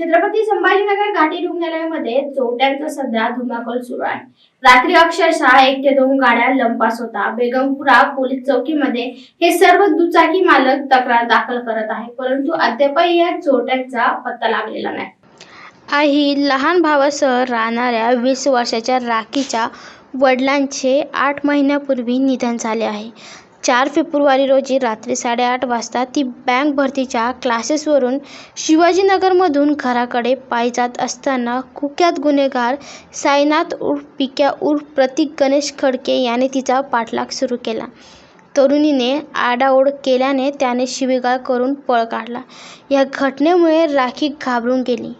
छत्रपती संभाजीनगर घाटी रुग्णालयामध्ये चोरट्यांचा सध्या धुमाकूळ सुरू आहे. रात्री अक्षरशः एक ते दोन गाड्या लंपास होता. बेगमपुरा पोलीस चौकीमध्ये हे सर्व दुचाकी मालक तक्रार दाखल करत आहे परंतु अद्यापही या चोरट्यांचा पत्ता लागलेला नाही. आई लहान भावासह राहणाऱ्या वीस वर्षाच्या राखीच्या वडिलांचे आठ महिन्यापूर्वी निधन झाले आहे. चार फेब्रुवारी रोजी रात्री साडेआठ वाजता ती बँक भरतीच्या क्लासेसवरून शिवाजीनगरमधून घराकडे पायी जात असताना कुख्यात गुन्हेगार साईनाथ उर्फ पिक्या उर्फ प्रतीक गणेश खडके याने तिचा पाठलाग सुरू केला. तरुणीने आडाओढ केल्याने त्याने शिवीगाळ करून पळ काढला. या घटनेमुळे राखी घाबरून गेली.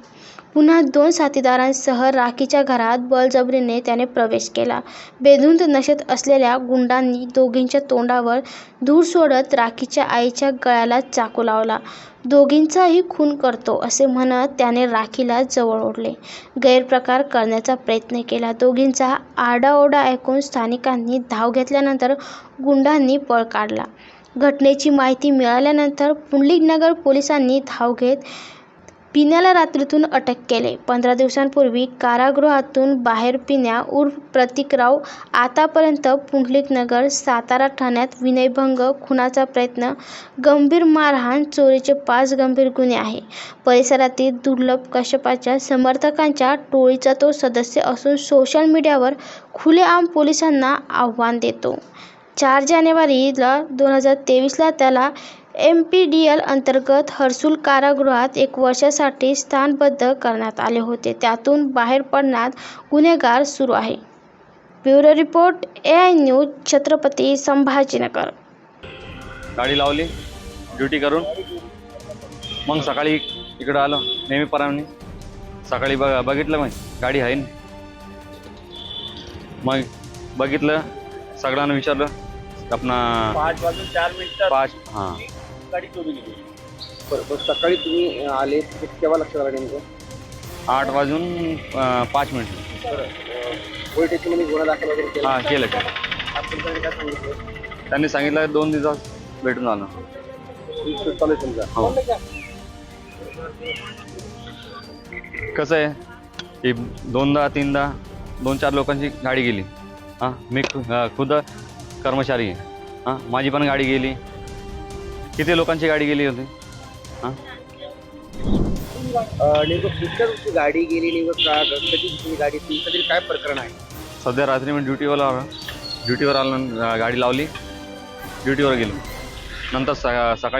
पुन्हा दोन साथीदारांसह राखीच्या घरात बळजबरीने त्याने प्रवेश केला. बेधुंद नशेत असलेल्या गुंडांनी दोघींच्या तोंडावर धूर सोडत राखीच्या आईच्या गळ्याला चाकू लावला. दोघींचाही खून करतो असे म्हणत त्याने राखीला जवळ ओढले. गैरप्रकार करण्याचा प्रयत्न केला. दोघींचा आरडाओरडा ऐकून स्थानिकांनी धाव घेतल्यानंतर गुंडांनी पळ काढला. घटनेची माहिती मिळाल्यानंतर पुंडलिकनगर पोलिसांनी धाव घेत पिण्याला रात्रीतून अटक केले. पंधरा दिवसांपूर्वी कारागृहातून बाहेर पिण्या उर्फ प्रतीकराव आतापर्यंत पुंडलिकनगर सातारा ठाण्यात विनयभंग खुनाचा प्रयत्न गंभीर मारहाण चोरीचे पाच गंभीर गुन्हे आहे. परिसरातील दुर्लभ कश्यपाच्या समर्थकांच्या टोळीचा तो सदस्य असून सोशल मीडियावर खुलेआम पोलिसांना आव्हान देतो. चार जानेवारीला दोन हजार तेवीसला त्याला एम पी डी एल अंतर्गत हर्सुल कारागृहात एक वर्षासाठी स्थानबद्ध करण्यात आले होते. त्यातून बाहेर पडण्यात गुन्हेगार सुरू आहे. Bureau report A I news Chhatrapati Sambhajinagar. गाडी लावली ड्युटी करून. मग सकाळी इकडं आलो नेहमीप्रमाणे सकाळी बघ बघितलं मग गाडी आहे मग बघितलं सगळ्यांना विचारलं आपणा पाच वाजून चार मिनिटात पाच हां. गाडी चोरी गेली. बरं बरं सकाळी तुम्ही आले ते केव्हा लक्षात आलं नेमकं? आठ वाजून अं, पाच मिनिट. पोलीस स्टेशनमध्ये गुन्हा दाखल वगैरे केला? हां केलं आज पोलिसांनी काय सांगितलं? त्यांनी सांगितलं दोन दिवसात भेटून पोलीस शोध चालू आहे तुमचा हो. कसं आहे? की दोनदा तीनदा दोन चार लोकांची गाडी गेली. हां मी खु अं, खुद कर्मचारी आहे. हां माझी पण गाडी गेली. किती लोकांची गाडी गेली होती? हां? अं, नेमकं कुठल्या तुमची गाडी गेली नेमकं का कधी तुमची गाडी तुमचं तरी काय प्रकरण आहे? सध्या रात्री मी ड्युटीवर आलो. ड्युटीवर आलो गाडी लावली. ड्युटीवर गेलो. नंतर सकाळी